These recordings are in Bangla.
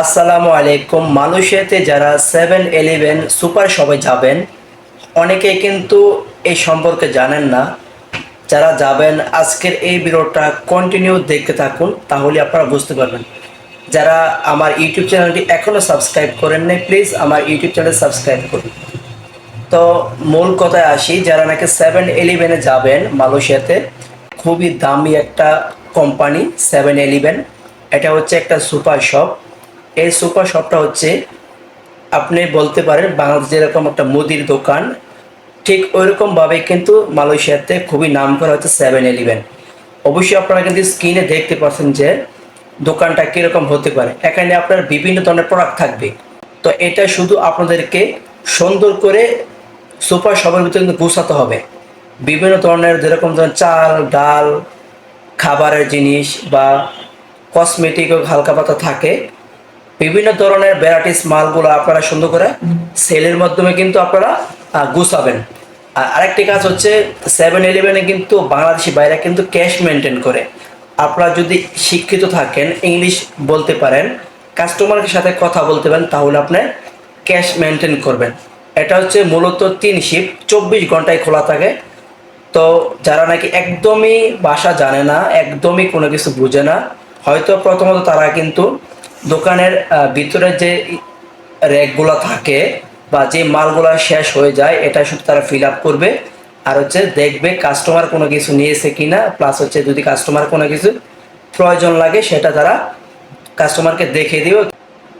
আসসালামু আলাইকুম। মালয়েশিয়াতে যারা সেভেন ইলেভেন সুপার শপে যাবেন অনেকে কিন্তু এই সম্পর্কে জানেন না। যারা যাবেন, আজকের এই ভিডিওটা কন্টিনিউ দেখতে থাকুন, তাহলে আপনারা বুঝতে পারবেন। যারা আমার ইউটিউব চ্যানেলটি এখনও সাবস্ক্রাইব করেন নাই প্লিজ আমার ইউটিউব চ্যানেল সাবস্ক্রাইব করুন। তো মূল কথায় আসি, যারা নাকি সেভেন ইলেভেনে যাবেন মালয়েশিয়াতে, খুবই দামি একটা কোম্পানি সেভেন ইলেভেন এটা হচ্ছে একটা সুপার শপ এই সুপার শপটা হচ্ছে, আপনি বলতে পারেন বাংলাদেশ যেরকম একটা মুদির দোকান, ঠিক ওইরকমভাবে কিন্তু মালয়েশিয়াতে খুবই নাম করা হচ্ছে সেভেন ইলেভেন অবশ্যই আপনারা কিন্তু স্ক্রিনে দেখতে পাচ্ছেন যে দোকানটা কীরকম হতে পারে। এখানে আপনার বিভিন্ন ধরনের প্রোডাক্ট থাকবে। তো এটা শুধু আপনাদেরকে সুন্দর করে সুপার শপের ভিতরে কিন্তু গুছাতে হবে। বিভিন্ন ধরনের যেরকম ধরেন চাল, ডাল, খাবারের জিনিস বা কসমেটিকও হালকা পাতা থাকে। বিভিন্ন ধরনের ভ্যারাইটিস মালগুলো আপনারা সুন্দর করে সেলের মাধ্যমে কিন্তু আপনারা গুছাবেন। আর আরেকটি কাজ হচ্ছে সেভেন ইলেভেনে কিন্তু বাংলাদেশি বাইরে কিন্তু ক্যাশ মেনটেন করে। আপনারা যদি শিক্ষিত থাকেন ইংলিশ বলতে পারেন কাস্টমারের সাথে কথা বলতে পারেন, তাহলে আপনি ক্যাশ মেনটেন করবেন। এটা হচ্ছে মূলত তিন শিফট চব্বিশ ঘন্টায় খোলা থাকে। তো যারা নাকি একদমই ভাষা জানে না, একদমই কোনো কিছু বুঝে না, হয়তো প্রথমত তারা কিন্তু দোকানের ভিতরে যে র্যাকগুলো থাকে বা যে মালগুলো শেষ হয়ে যায়, এটা শুধু তারা ফিল আপ করবে। আর হচ্ছে দেখবে কাস্টমার কোনো কিছু নিয়েছে কিনা প্লাস হচ্ছে যদি কাস্টমার কোনো কিছু প্রয়োজন লাগে, সেটা তারা কাস্টমারকে দেখে দিবে।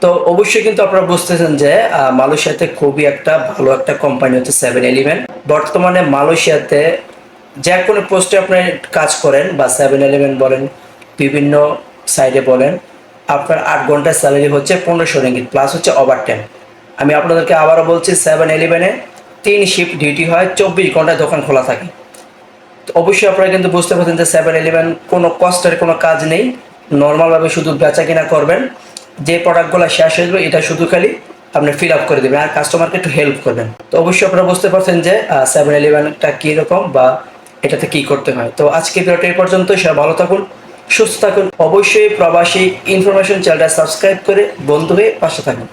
তো অবশ্যই কিন্তু আপনারা বুঝতেছেন যে মালয়েশিয়াতে খুবই একটা ভালো একটা কোম্পানি হচ্ছে সেভেন ইলেভেন বর্তমানে মালয়েশিয়াতে যে কোনো পোস্টে আপনি কাজ করেন বা সেভেন ইলেভেন বলেন, বিভিন্ন সাইডে বলেন আপনার আট ঘণ্টার স্যালারি হচ্ছে পনেরোশো রিঙ্গিত প্লাস হচ্ছে ওভার টাইম আমি আপনাদেরকে আবারও বলছি সেভেন ইলেভেনে তিন শিফট ডিউটি হয়, চব্বিশ ঘন্টায় দোকান খোলা থাকে। তো অবশ্যই আপনারা কিন্তু বুঝতে পারছেন যে সেভেন ইলেভেন কোনো কষ্টের কোনো কাজ নেই। নর্মালভাবে শুধু বেচা কিনা করবেন। যে প্রোডাক্টগুলো শেষ হয়ে যাবে, এটা শুধু খালি আপনি ফিল আপ করে দেবেন আর কাস্টমারকে একটু হেল্প করবেন। তো অবশ্যই আপনারা বুঝতে পারছেন যে সেভেন ইলেভেনটা কীরকম বা এটাতে কি করতে হয়। তো আজকে ভিডিওটা এই পর্যন্ত সবাই ভালো থাকুন। সুস্থ থাকুন। অবশ্যই প্রবাসী ইনফরমেশন চ্যানেলটা সাবস্ক্রাইব করে বন্ধু হয়ে পাশে থাকুন।